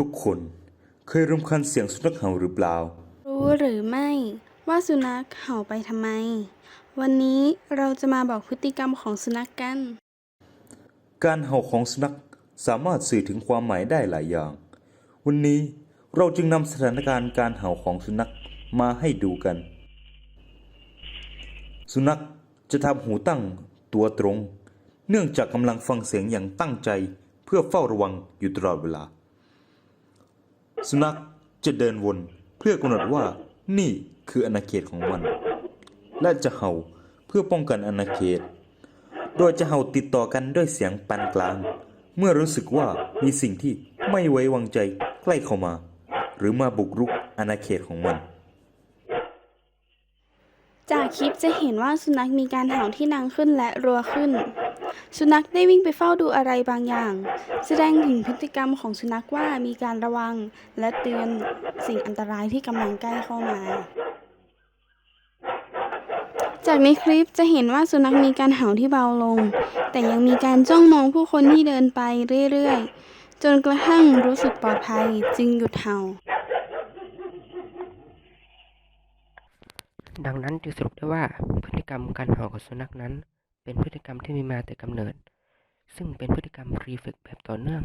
ทุกคนเคยรำคาญเสียงสุนัขเห่าหรือเปล่า รู้หรือไม่ว่าสุนัขเห่าไปทำไม วันนี้เราจะมาบอกพฤติกรรมของสุนัขกกัน การเห่าของสุนัขสามารถสื่อถึงความหมายได้หลายอย่าง วันนี้เราจึงนำสถานการณ์การเห่าของสุนัขมาให้ดูกัน สุนัขจะทำหูตั้งตัวตรง เนื่องจากกำลังฟังเสียงอย่างตั้งใจเพื่อเฝ้าระวังอยู่ตลอดเวลา สุนัขจะเดินวนเพื่อกำหนดว่านี่คืออาณาเขตของมัน และจะเห่าเพื่อป้องกันอาณาเขต โดยจะเห่าติดต่อกันด้วยเสียงปานกลาง เมื่อรู้สึกว่ามีสิ่งที่ไม่ไว้วางใจใกล้เข้ามา หรือมาบุกรุกอาณาเขตของมันจากคลิปจะเห็นว่าสุนัขมีการเห่าที่ดังขึ้นและรัวขึ้น สุนัขได้วิ่งไปเฝ้าดูอะไรบางอย่าง แสดงถึงพฤติกรรมของสุนัขว่ามีการระวังและเตือนสิ่งอันตรายที่กำลังใกล้เข้ามา จากในคลิปจะเห็นว่าสุนัขมีการเห่าที่เบาลง แต่ยังมีการจ้องมองผู้คนที่เดินไปเรื่อยๆ จนกระทั่งรู้สึกปลอดภัยจึงหยุดเห่า ดังนั้นจึงสรุปได้ว่าพฤติกรรมการเห่าของสุนัขนั้น เป็นพฤติกรรมที่มีมาแต่กำเนิด ซึ่งเป็นพฤติกรรมรีเฟกแบบต่อเนื่อง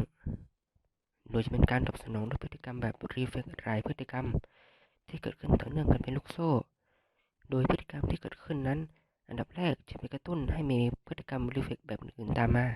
โดยจะเป็นการตอบสนองด้วยพฤติกรรมแบบรีเฟกหลายพฤติกรรม ที่เกิดขึ้นต่อเนื่องกันเป็นลูกโซ่ โดยพฤติกรรมที่เกิดขึ้นนั้น อันดับแรกจะไปกระตุ้นให้มีพฤติกรรมรีเฟกแบบอื่นตามมา